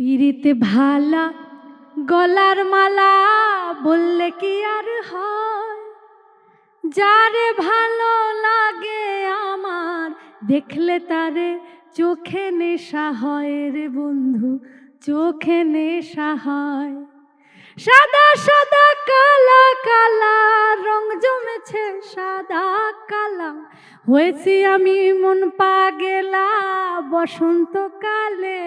পিরিতে ভালা গলার মালা বললে কি আর হয়? যারে ভালো লাগে আমার, দেখলে তারে চোখে নেশা হয় রে বন্ধু, চোখে নেশা হয়। সাদা সাদা, কালা কালা, রং জমেছে সাদা, কালা। হয়েছি আমি মন পাগেলা, বসন্তকালে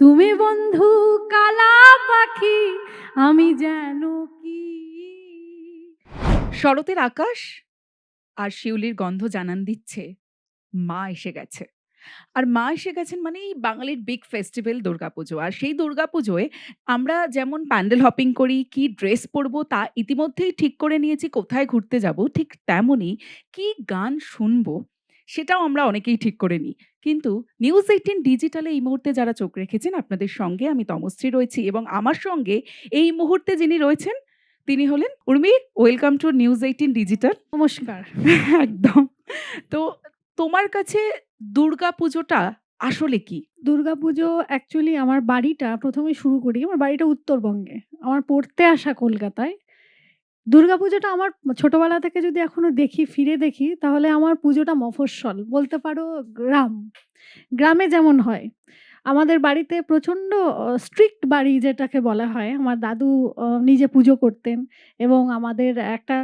তুমি বন্ধু কালা পাখি, আমি যেন কি? শরতের আকাশ আর শিউলির গন্ধ জানান দিচ্ছে। মা এসে গেছে। আর মা এসে গেছেন মানে এই বাঙালির বিগ ফেস্টিভ্যাল দুর্গাপুজো। আর সেই দুর্গাপুজোয় আমরা যেমন প্যান্ডেল হপিং করি, কি ড্রেস পরবো তা ইতিমধ্যেই ঠিক করে নিয়েছি, কোথায় ঘুরতে যাব ঠিক তেমনই কি গান শুনব সেটাও আমরা অনেকেই ঠিক করে নিই। কিন্তু নিউজ এইটিন ডিজিটালে এই মুহূর্তে যারা চোখ রেখেছেন আপনাদের সঙ্গে আমি তমশ্রী রয়েছি এবং আমার সঙ্গে এই মুহূর্তে যিনি রয়েছেন তিনি হলেন Urmi welcome to News Eighteen digital নমস্কার। একদম। তো তোমার কাছে দুর্গা পুজোটা আসলে কি? দুর্গাপুজো অ্যাকচুয়ালি আমার বাড়িটা প্রথমে শুরু করি আমার বাড়িটা উত্তরবঙ্গে। আমার পড়তে আসা কলকাতায়। দুর্গাপুজোটা আমার ছোটবেলা থেকে যদি এখনও দেখি, ফিরে দেখি, তাহলে আমার পুজোটা মফস্বল। বলতে পারো গ্রাম। গ্রামে যেমন হয়। আমাদের বাড়িতে প্রচণ্ড স্ট্রিক্ট বাড়ি যেটাকে বলা হয়। আমার দাদু নিজে পুজো করতেন এবং আমাদের একটা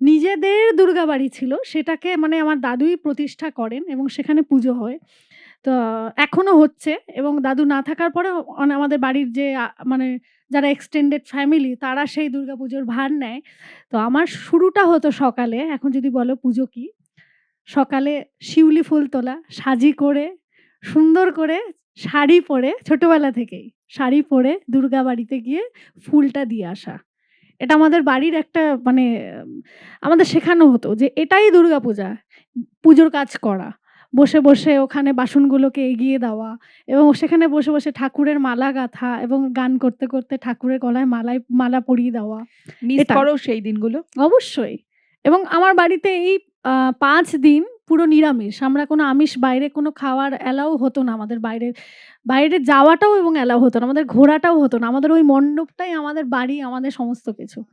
নিজেদের দুর্গা বাড়ি ছিল। সেটাকে মানে আমার দাদুই প্রতিষ্ঠা করেন এবং সেখানে পুজো হয়। তো এখনও হচ্ছে এবং দাদু না থাকার পরে আমাদের বাড়ির যে মানে যারা এক্সটেন্ডেড ফ্যামিলি তারা সেই দুর্গাপুজোর ভার নেয়। তো আমার শুরুটা হতো সকালে, এখন যদি বলো পুজো কি? সকালে শিউলি ফুল তোলা, সাজি করে, সুন্দর করে শাড়ি পরে, ছোটবেলা থেকেই শাড়ি পরে দুর্গা বাড়িতে গিয়ে ফুলটা দিয়ে আসা। এটা আমাদের বাড়ির একটা মানে আমাদের শেখানো হতো যে এটাই দুর্গাপূজা, পুজোর কাজ করা। বসে বসে ওখানে বাসনগুলোকে এগিয়ে দেওয়া এবং সেখানে বসে বসে ঠাকুরের মালা গাঁথা এবং গান করতে করতে ঠাকুরের গলায় মালায় মালা পরিয়ে দেওয়া। মিস করো সেই দিনগুলো? অবশ্যই। এবং আমার বাড়িতে এই পাঁচ দিন পুরো নিরামিষ। আমরা কোনো আমিষ বাইরে কোনো খাওয়ার অ্যালাউ হতো না আমাদের বাইরে। বাইরে যাওয়াটাও এবং অ্যালাউ হতো না আমাদের ঘোরাটাও হতো না। আমাদের ওই মণ্ডপটাই আমাদের বাড়ি আমাদের সমস্ত কিছু।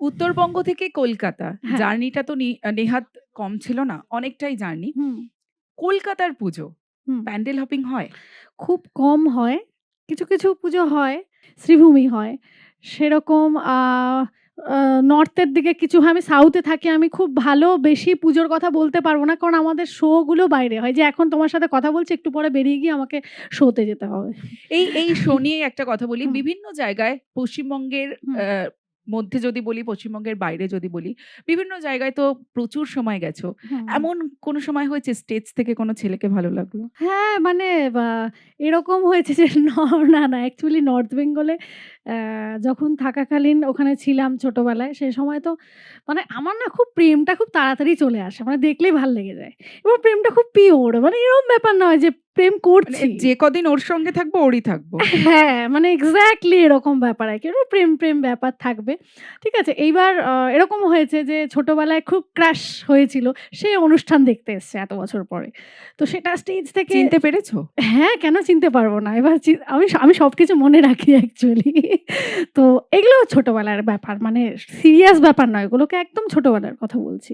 উত্তরবঙ্গ থেকে কলকাতা হ্যাঁ। জার্নিটা তো নি- নেহাত কম ছিল না অনেকটাই জার্নি হুম কলকাতার পুজো হুম। প্যান্ডেল হপিং হয় খুব কম হয় কিছু কিছু পুজো হয় শ্রীভূমি হয় সেরকম নর্থের দিকে কিছু হয় আমি সাউথে থাকি আমি খুব ভালো বেশি পুজোর কথা বলতে পারব না কারণ আমাদের শোগুলো বাইরে হয় যে এখন তোমার সাথে কথা বলছি একটু পরে বেরিয়ে গিয়ে আমাকে শোতে যেতে হবে এই এই শো নিয়ে একটা কথা বলি হুম। বিভিন্ন জায়গায় পশ্চিমবঙ্গের হুম। আহ, মধ্যে যদি বলি পশ্চিমবঙ্গের বাইরে যদি বলি বিভিন্ন জায়গায় তো প্রচুর সময় গেছো। এমন কোনো সময় হয়েছে স্টেজ থেকে কোনো ছেলেকে ভালো লাগল? হ্যাঁ মানে এরকম হয়েছে যে ন- না না অ্যাকচুয়ালি নর্থ বেঙ্গলে যখন থাকাকালীন ওখানে ছিলাম ছোটবেলায় সেই সময় তো মানে আমার না খুব প্রেমটা খুব তাড়াতাড়ি চলে আসে। মানে দেখলেই ভালো লেগে যায়। এবং প্রেমটা খুব পিওর মানে এরকম ব্যাপার নয় যে প্রেম মানে করছি। যে কদিন ওর সঙ্গে থাকব ওরই থাকব। হ্যাঁ মানে এক্স্যাক্টলি এরকম ব্যাপার আর কি। প্রেম প্রেম ব্যাপার থাকবে। ঠিক আছে এইবার এরকম হয়েছে যে ছোটবেলায় খুব ক্রাশ হয়েছিল সে অনুষ্ঠান দেখতে এসছে এত বছর পরে। তো সেটা স্টেজ থেকে চিনতে পেরেছ? হ্যাঁ কেন চিনতে পারব না। এবার আমি আমি সব কিছু মনে রাখি অ্যাকচুয়ালি তো এগুলো ছোটবেলার ব্যাপার মানে সিরিয়াস ব্যাপার নয় এগুলোকে একদম ছোটবেলার কথা বলছি।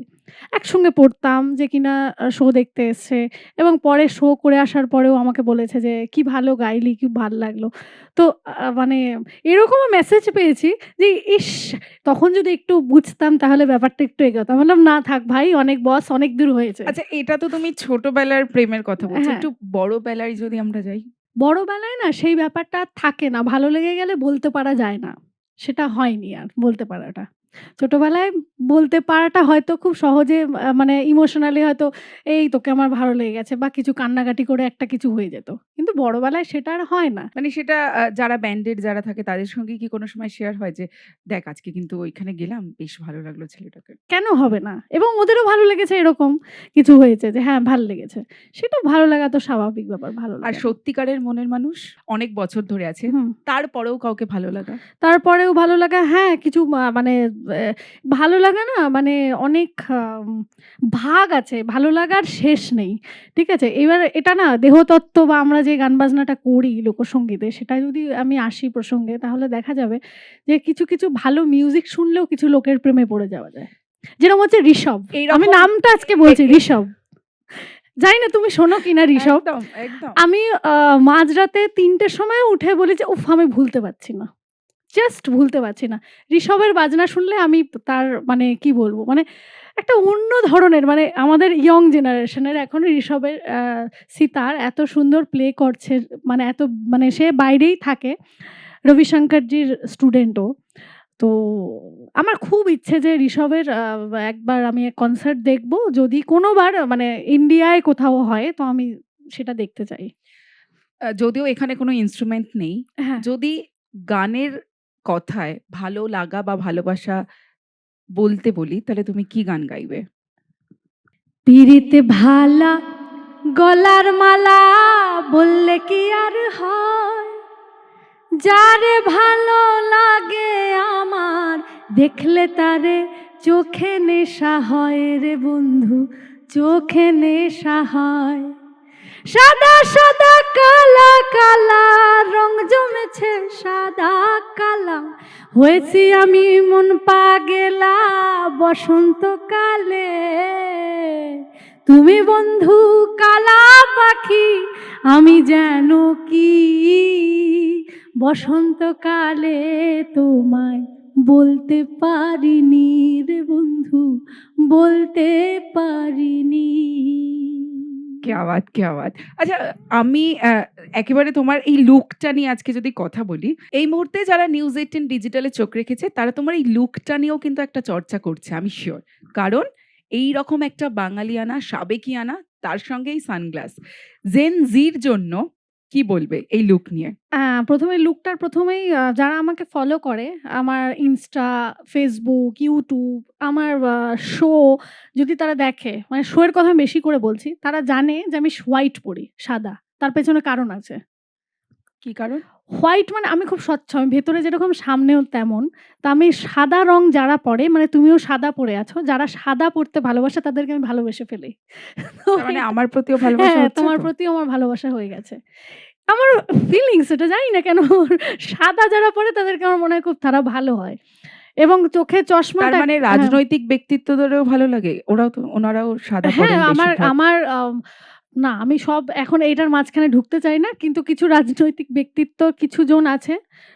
একসঙ্গে পড়তাম যে কিনা শো দেখতে এসছে এবং পরে শো করে আসার পরেও আমাকে বলেছে যে কি ভালো গাইলি কি ভালো লাগল। তো মানে এরকমও মেসেজ পেয়েছি যে ইস তখন যদি একটু বুঝতাম তাহলে ব্যাপারটা একটু এগোতাম। বললাম না থাক ভাই অনেক বস অনেক দূর হয়েছে। আচ্ছা এটা তো তুমি ছোটবেলার প্রেমের কথা বলছো। হ্যাঁ। একটু বড় বেলায় যদি আমরা যাই। বড়বেলায় না সেই ব্যাপারটা থাকে না। ভালো লেগে গেলে বলতে পারা যায় না। সেটা হয়নি আর বলতে পারাটা। ছোটবেলায় বলতে পারাটা হয়তো খুব সহজে মানে ইমোশনালি হয়তো এই তোকে আমার ভালো লেগে গেছে বা কিছু কান্নাকাটি করে একটা কিছু হয়ে যেত। কিন্তু বড়বেলায় সেটা আর হয় না। মানে সেটা যারা ব্যান্ডেড যারা থাকে তাদের সঙ্গে কি কোনো সময় শেয়ার হয় যে দেখ আজকে কিন্তু ওইখানে গেলাম বেশ ভালো লাগল ছেলেটাকে কেন হবে না? এবং ওদেরও ভালো লেগেছে এরকম কিছু হয়েছে যে হ্যাঁ ভালো লেগেছে। সেটা ভালো লাগা তো স্বাভাবিক ব্যাপার ভালো আর লাগা। সত্যিকারের মনের মানুষ অনেক বছর ধরে আছে হুম। তারপরেও কাউকে ভালো লাগা? তারপরেও ভালো লাগা হ্যাঁ কিছু মা- মানে ভালো লাগা না মানে অনেক ভাগ আছে। ভালো লাগার শেষ নেই। ঠিক আছে? এবার এটা না দেহতত্ত্ব বা আমরা যে গান বাজনাটা করি লোকসঙ্গীতে সেটা যদি আমি আসি প্রসঙ্গে তাহলে দেখা যাবে যে কিছু, কিছু ভালো মিউজিক শুনলেও কিছু লোকের প্রেমে পড়ে যাওয়া যায়। যেরকম হচ্ছে ঋষভ। আমি নামটা আজকে বলছি ঋষভ। জানি না তুমি শোনো কিনা ঋষভ? আমি মাঝরাতে ৩ টের সময় উঠে বলি যে, "উফ! আমি ভুলতে পারছি না। জাস্ট ভুলতে পারছি না।" ঋষভের বাজনা শুনলে আমি তার মানে কি বলব? মানে একটা অন্য ধরনের মানে আমাদের ইয়ং জেনারেশনের এখন ঋষভের সিতার এত সুন্দর প্লে করছে মানে এত মানে সে বাইরেই থাকে। রবিশঙ্করজির স্টুডেন্ট ও। তো আমার খুব ইচ্ছে যে ঋষভের একবার আমি কনসার্ট দেখব। যদি কোনোবার মানে ইন্ডিয়ায় কোথাও হয় তো আমি সেটা দেখতে চাই। যদিও এখানে কোনো ইন্সট্রুমেন্ট নেই। হ্যাঁ। যদি গানের কথায় ভালো লাগা বা ভালোবাসা বলতে বলি তাহলে তুমি কি গান গাইবে? পিরিতে ভালা গলার মালা বললে কি আর হয়? যারে ভালো লাগে আমার দেখলে তারে চোখে নেশা হয় রে বন্ধু চোখে নেশা হয়। সাদা, সাদা কালা, কালা রং জমেছে সাদা হয়েছি আমি মন পাগেলা বসন্তকালে। তুমি বন্ধু কালা পাখি, আমি যেন কি বসন্তকালে তোমায় বলতে পারিনি রে বন্ধু, বলতে পারিনি। কেয়াবাত কেয়াবাত আচ্ছা আমি একেবারে তোমার এই লুকটা নিয়ে আজকে যদি কথা বলি, এই মুহূর্তে যারা নিউজ এইটিন ডিজিটালে চোখ রেখেছে, তারা তোমার এই লুকটা নিয়েও কিন্তু একটা চর্চা করছে, আমি শিওর কারণ এই রকম একটা বাঙালি আনা বাঙালিয়ানা, সাবেকিয়ানা, তার সঙ্গেই সানগ্লাস জেন জির জন্য কি বলবে এই লুক নিয়ে? আ প্রথমে লুকটার প্রথমেই আ যারা আমাকে ফলো করে আমার ইনস্টা, ফেসবুক, ইউটিউব, আমার আ শো যদি তারা দেখে মানে শো এর কথা আমি বেশি করে বলছি। তারা জানে যে আমি হোয়াইট পরি সাদা। তার পেছনে কারণ আছে। কি কারণ? হোয়াইট মানে আমি খুব স্বচ্ছ। আমি ভেতরে যেরকম সামনেও তেমন। তো আমি সাদা রং যারা পরে মানে তুমিও সাদা পরে আছো। যারা সাদা পড়তে ভালোবাসে তাদেরকে আমি ভালোবেসে ফেলি। মানে আমার প্রতিও ভালোবাসা হ্যাঁ, তোমার তো? প্রতিও আমার ভালোবাসা হয়ে গেছে। আমার ফিলিংস এটা জানি না কেন সাদা যারা পরে তাদেরকে আমার মনে হয় খুব তারা ভালো হয়। এবং চোখে চশমা মানে হ্যাঁ। রাজনৈতিক ব্যক্তিত্বদেরও ভালো লাগে? ওরাও তো ওনারাও সাদা হ্যাঁ, আমার আমার আম না আমি সব এখন এইটার মাঝখানে ঢুকতে চাই না। কিন্তু কিছু রাজনৈতিক ব্যক্তিত্ব কিছুজন আছে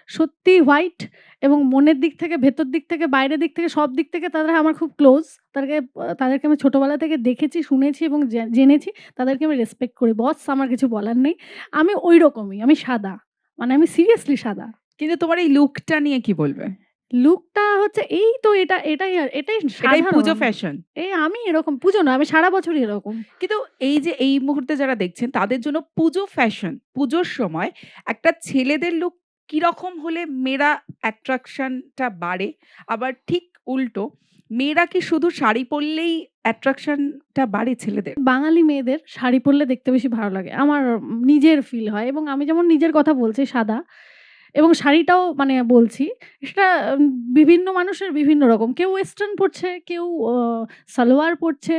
সত্যিই হোয়াইট এবং মনের দিক থেকে, ভেতর দিক থেকে, বাইরের দিক থেকে সব দিক থেকে তারা আমার খুব ক্লোজ। তাদেরকে তাদেরকে আমি ছোটোবেলা থেকে দেখেছি, শুনেছি এবং জেনেছি। তাদেরকে আমি রেসপেক্ট করি। বস আমার কিছু বলার নেই। আমি ওই রকমই আমি সাদা। মানে আমি সিরিয়াসলি সাদা। কিন্তু তোমার এই লুকটা নিয়ে কি বলবে? লুকটা হচ্ছে এই তো এটা এটাই আর এটাই এটাই পুজো ফ্যাশন। এই আমি এরকম পুজো না আমি সারা বছরই এরকম। কিন্তু এই যে এই মুহূর্তে যারা দেখছেন তাদের জন্য পুজো ফ্যাশন। পুজোর সময় একটা ছেলেদের লুক কীরকম হলে মেয়েরা অ্যাট্রাকশন টা বাড়ে? আবার ঠিক উল্টো মেয়েরা কি শুধু শাড়ি পরলেই অ্যাট্রাকশনটা বাড়ে ছেলেদের? বাঙালি মেয়েদের শাড়ি পরলে দেখতে বেশি ভালো লাগে। আমার নিজের ফিল হয় এবং আমি যেমন নিজের কথা বলছি সাদা এবং শাড়িটাও মানে বলছি, সেটা বিভিন্ন মানুষের বিভিন্ন রকম। কেউ ওয়েস্টার্ন পরছে, কেউ সালোয়ার পরছে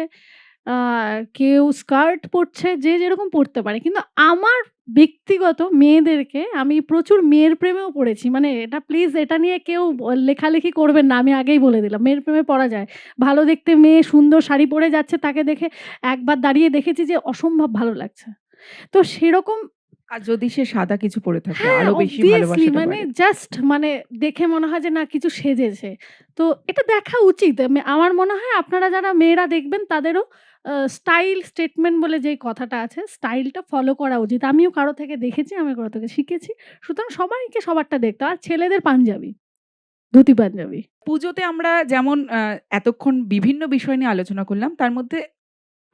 কেউ স্কার্ট পরছে, যে যেরকম পরতে পারে। কিন্তু আমার ব্যক্তিগত মেয়েদেরকে আমি প্রচুর মেয়ের প্রেমেও পড়েছি। মানে এটা প্লিজ এটা নিয়ে কেউ লেখালেখি করবেন না। আমি আগেই বলে দিলাম। মেয়ের প্রেমে পড়া যায়। ভালো দেখতে মেয়ে, সুন্দর শাড়ি পরে যাচ্ছে তাকে দেখে, একবার দাঁড়িয়ে দেখেছি যে অসম্ভব ভালো লাগছে। তো সেরকম আর যদি সে সাদা কিছু পরে থাকে হ্যাঁ, আরও বেশি obviously ভালোবাসাটা মানে। জাস্ট মানে দেখে মনে হয় যে না কিছু সেজেছে। তো এটা দেখা উচিত। আমি আমার মনে হয় আপনারা যারা মেয়েরা দেখবেন তাদেরও স্টাইল স্টেটমেন্ট বলে যেই কথাটা আছে স্টাইলটা ফলো করা উচিত। আমিও কারও থেকে দেখেছি, আমি কারও থেকে শিখেছি। সুতরাং সবাইকে সবারটা দেখতে হয়। আর ছেলেদের পাঞ্জাবি, ধুতি পাঞ্জাবি। পুজোতে আমরা যেমন এতক্ষণ বিভিন্ন বিষয় নিয়ে আলোচনা করলাম। তার মধ্যে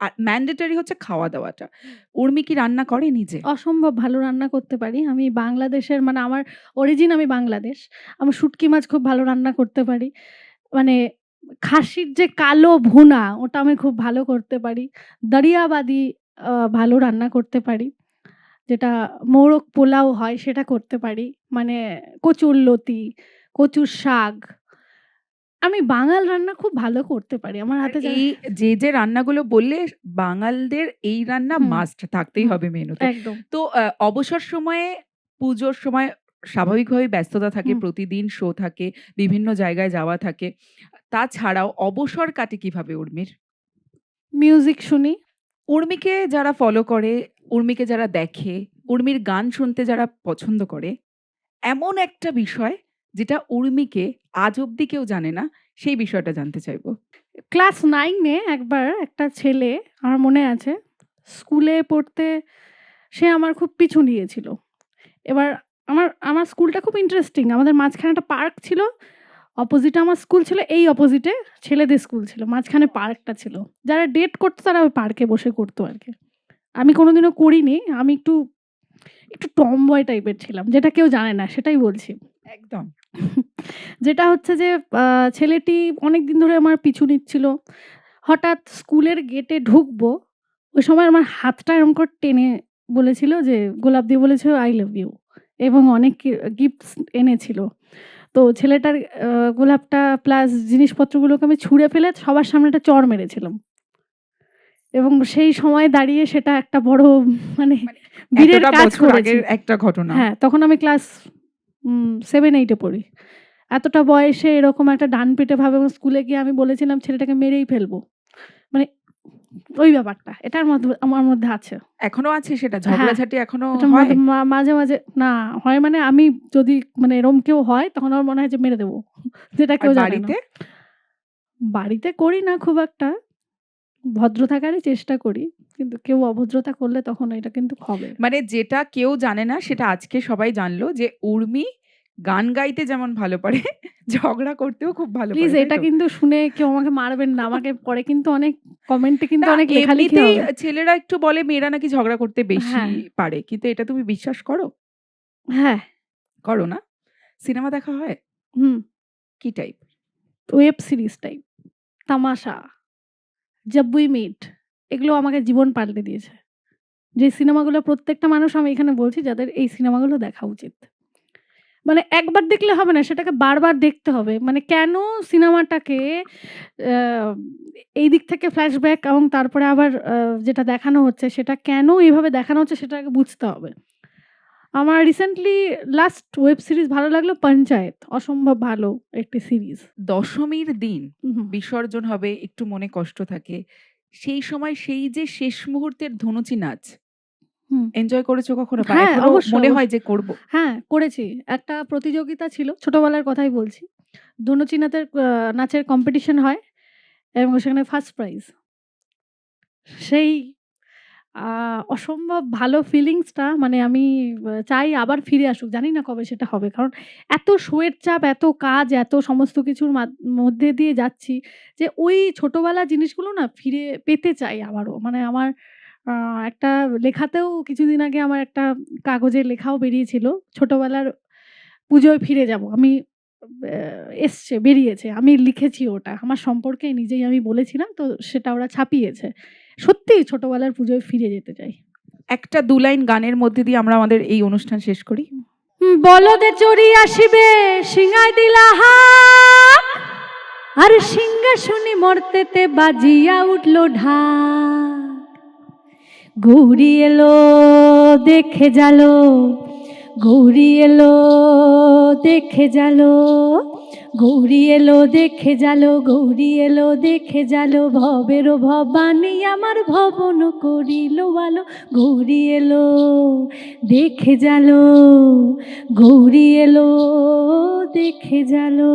আ ম্যান্ডেটরি হচ্ছে খাওয়া-দাওয়াটা। উর্মি কি রান্না করে নিজে? অসম্ভব ভালো রান্না করতে পারি। আমি বাংলাদেশের মানে আমার অরিজিন আমি বাংলাদেশ। আমি শুটকি মাছ খুব ভালো রান্না করতে পারি। মানে খাসির যে কালো ভুনা ওটা আমি খুব ভালো করতে পারি। দারিয়াবাদি ভালো রান্না করতে পারি। যেটা মোরগ পোলাও হয় সেটা করতে পারি। মানে কচুর লতি, কচুর শাক আমি বাঙাল রান্না খুব ভালো করতে পারি। আমার হাতে যা এই যে, যে রান্নাগুলো বললে বাঙালদের এই রান্না হুম, মাস্ট থাকতেই হবে মেনুতে। একদম। তো অবসর সময়ে পুজোর সময় স্বাভাবিকভাবে ব্যস্ততা থাকে, হুম। প্রতিদিন শো থাকে, বিভিন্ন জায়গায় যাওয়া থাকে। তাছাড়াও অবসর কাটে কীভাবে উর্মির? মিউজিক শুনি। উর্মিকে যারা ফলো করে, উর্মিকে যারা দেখে, উর্মির গান শুনতে যারা পছন্দ করে, এমন একটা বিষয় যেটা উর্মিকে আজ অব্দি কেউ জানে না, সেই বিষয়টা জানতে চাইব। ক্লাস নাইনে একবার একটা ছেলে আমার মনে আছে স্কুলে পড়তে সে আমার খুব পিছু নিয়েছিল। এবার আমার আমার স্কুলটা খুব ইন্টারেস্টিং। আমাদের মাঝখানে একটা পার্ক ছিল। অপোজিটে আমার স্কুল ছিল, এই অপোজিটে ছেলেদের স্কুল ছিল। মাঝখানে পার্কটা ছিল। যারা ডেট করতো তারা ওই পার্কে বসে করতো আর কি আমি কোনোদিনও করিনি। আমি একটু, একটু টমবয় টাইপের ছিলাম। যেটা কেউ জানে না সেটাই বলছি। একদম। যেটা হচ্ছে যে ছেলেটি অনেকদিন ধরে আমার পিছু নিচ্ছিল। হঠাৎ স্কুলের গেটে ঢুকবো, ওই সময় আমার হাতটা এরকম করে টেনে বলেছিল যে গোলাপ দিয়ে বলেছিল আই লাভ ইউ এবং অনেক গিফটস এনেছিল। তো ছেলেটার গোলাপটা প্লাস জিনিসপত্রগুলোকে আমি ছুঁড়ে ফেলে সবার সামনে একটা চড় মেরেছিলাম। এবং সেই সময় দাঁড়িয়ে সেটা একটা বড় মানে মানে বীরের কাজ করেছি। একটা ঘটনা। হ্যাঁ, তখন আমি ক্লাস উম 7-8 এ পড়ি। এতটা বয়সে এরকম একটা ডানপিটে ভাবে এবং স্কুলে গিয়ে আমি বলেছিলাম ছেলেটাকে মেরেই ফেলব। মানে ওই ব্যাপারটা। এটার মধ্যে আমার মধ্যে আছে। এখনও আছে সেটা? হ্যাঁ, ঝগড়াঝাটি এখনও এটার হয়? মধ্যে মা মাঝে, মাঝে না হয় মানে আমি যদি মানে এরম কেউ হয় তখন আমার মনে হয় যে মেরে দেবো। যেটা আর কেউ জানে না। বাড়িতে? বাড়িতে করি না খুব একটা। ভদ্র থাকারই চেষ্টা করি। কিন্তু কেউ অভদ্রতা করলে তখন এটা কিন্তু হবে। মানে যেটা কেউ জানে না সেটা আজকে সবাই জানলো যে উর্মি গান গাইতে যেমন ভালো পারে, ঝগড়া করতেও খুব ভালো প্লিজ এটা কিন্তু শুনে কেউ আমাকে মারবেন না। আমাকে পরে কিন্তু অনেক কমেন্টে কিন্তু অনেক লেখালেখি ছেলেরা একটু বলে মেয়েরা নাকি ঝগড়া করতে বেশি হ্যাঁ। পারে। কিন্তু এটা তুমি বিশ্বাস করো? হ্যাঁ। করো না? সিনেমা দেখা হয়? হুম। কি type? Web series type. Tamasha, Jab We Met এগুলো আমাকে জীবন পাল্টে দিয়েছে। যে সিনেমাগুলো প্রত্যেকটা মানুষ আমি এখানে বলছি যাদের এই সিনেমাগুলো দেখা উচিত। মানে একবার দেখলে হবে না, সেটাকে বারবার দেখতে হবে। মানে কেন সিনেমাটাকে এই দিক থেকে ফ্ল্যাশব্যাক এবং তারপরে আবার যেটা দেখানো হচ্ছে, সেটা কেন এইভাবে দেখানো হচ্ছে সেটা আগে বুঝতে হবে। আমার রিসেন্টলি লাস্ট ওয়েব সিরিজ ভালো লাগল 'পঞ্চায়েত' অসম্ভব ভালো একটি সিরিজ। দশমীর দিন বিসর্জন হবে, একটু মনে কষ্ট থাকে। সেই সময় সেই যে শেষ মুহূর্তের ধনুচি নাচ। এনজয় করেছ কখনো? হ্যাঁ, মনে হয় যে করব? হ্যাঁ, করেছি। একটা প্রতিযোগিতা ছিল। ছোটবেলার কথাই বলছি। ধনুচি নাতের আ নাচের কম্পিটিশন হয় এবং সেখানে ফার্স্ট প্রাইজ। সেই অসম্ভব ভালো ফিলিংসটা মানে আমি চাই আবার ফিরে আসুক। জানি না কবে সেটা হবে। কারণ এত শো চাপ, এত কাজ, এত সমস্ত কিছুর মধ্যে দিয়ে যাচ্ছি যে ওই ছোটবেলার জিনিসগুলো না ফিরে পেতে চাই আবারও। মানে আমার একটা লেখাতেও কিছুদিন আগে আমার একটা কাগজের লেখাও বেরিয়েছিল। ছোটবেলার পুজোয় ফিরে যাব। আমি এসছে, বেরিয়েছে। আমি লিখেছি ওটা। আমার সম্পর্কে নিজেই আমি বলেছিলাম তো সেটা ওরা ছাপিয়েছে। সত্যিই ছোটবেলার পুজোয় ফিরে যেতে চাই। একটা দু লাইন গানের মধ্যে দিয়ে আমরা আমাদের এই অনুষ্ঠান শেষ করি। বলদে চড়ি আসিবে সিঙায় দিলা হাক আর সিংহাসনে মর্তেতে বাজিয়া উঠল ঢাক গৌরী এলো দেখে জালো গৌরী এলো দেখে জালো গৌরী এলো দেখে জালো, গৌরী এলো দেখে জালো, ভবের ভবানী আমার ভবন করিল আলো। গৌরী এলো দেখে জালো, গৌরী এলো দেখে জালো।